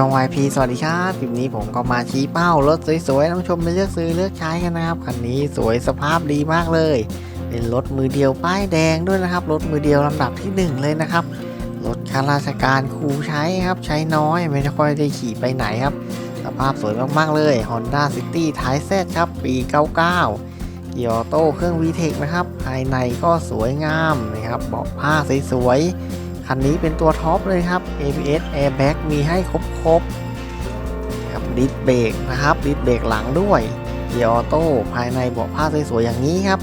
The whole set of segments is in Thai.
ช่อง YP สวัสดีครับคลิปนี้ผมก็มาชี้เป้ารถสวยๆท่านผู้ชมไปเลือกซื้อเลือกใช้กันนะครับคันนี้สวยสภาพดีมากเลย เป็นรถมือเดียวป้ายแดงด้วยนะครับรถมือเดียวลำดับที่หนึ่งเลยนะครับรถข้าราชการครูใช้ครับใช้น้อยไม่ค่อยได้ขี่ไปไหนครับ สภาพสวยมากๆเลย Honda City ท้ายแซดครับปี 99 เกียร์ออโต้เครื่อง VTEC นะครับภายในก็สวยงามนะครับเบาะผ้าสวยๆ คันนี้เป็นตัวท็อปเลยครับ ABS Airbag มีให้ครบๆครับดิสเบรกนะครับดิสเบรกหลังด้วยเกียร์ออโต้ภายในเบาะผ้าสวยๆอย่างนี้ครับ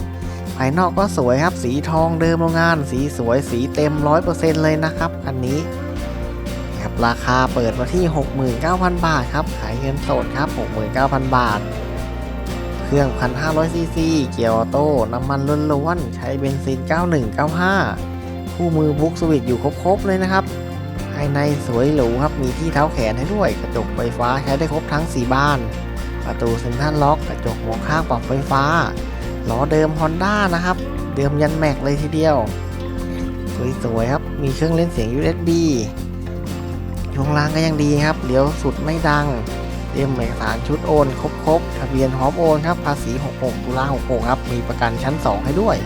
ภายนอกก็สวยครับสีทองเดิมโรงงาน สีสวยสีเต็ม 100%เลยนะครับคันนี้ครับราคาเปิดมาที่ 69,000 บาทครับ ขายเงินสดครับ 69,000 บาท เครื่อง 1,500ซีซีเกียร์ออโต้น้ำมันล้วนๆใช้เบนซิน 9195 คู่มือบุ๊กสวิตอยู่ครบๆเลยนะครับ ภายในสวยหรูครับ มีที่เท้าแขนให้ด้วย กระจกไฟฟ้าใช้ได้ครบทั้ง 4 บาน ประตูเซ็นทรัลล็อก กระจกมองข้างปรับไฟฟ้า ล้อเดิม Honda นะครับ เดิมยันแม็กเลยทีเดียว สวยๆครับ มีเครื่องเล่นเสียง USB ช่วงล่างก็ยังดีครับเลี้ยวสุดไม่ดังเตรียมเอกสารชุดโอน ครบๆทะเบียนพร้อมโอนครับ ภาษี 66 ตุลา66 ครับ มีประกันชั้น 2 ให้ด้วย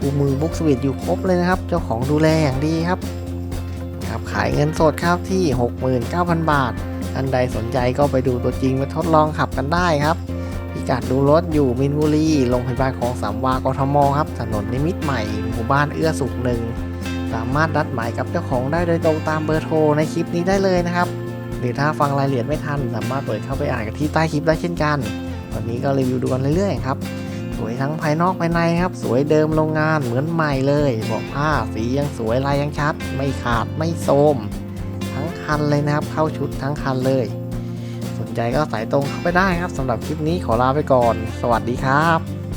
คู่มือบุ๊กสวิตอยู่ครบเลยนะครับ เจ้าของดูแลอย่างดีครับครับขายเงินสดครับที่ 69,000 บาทท่านใดสนใจก็ไปดูตัวจริงไปทดลองขับกันได้ครับ พิกัดดูรถอยู่มินบุรีโรงพยาบาลของสามวากทมครับ ถนนนิมิตใหม่ หมู่บ้านเอื้อสุขหนึ่ง สามารถนัดหมายกับเจ้าของได้โดยตรงตามเบอร์โทรในคลิปนี้ได้เลยนะครับ หรือถ้าฟังรายละเอียดไม่ทัน สามารถเปิดเข้าไปอ่านกันที่ใต้คลิปได้เช่นกัน วันนี้ก็รีวิวดูกันเรื่อยๆครับ สวยทั้งภายนอกภายในครับ สวยเดิมโรงงานเหมือนใหม่เลยบอกผ้าสียังสวยลายยังชัด ไม่ขาดไม่โทมทั้งคันเลยนะครับ เข้าชุดทั้งคันเลย สนใจก็สายตรงเข้าไปได้ครับสำหรับคลิปนี้ขอลาไปก่อน สวัสดีครับ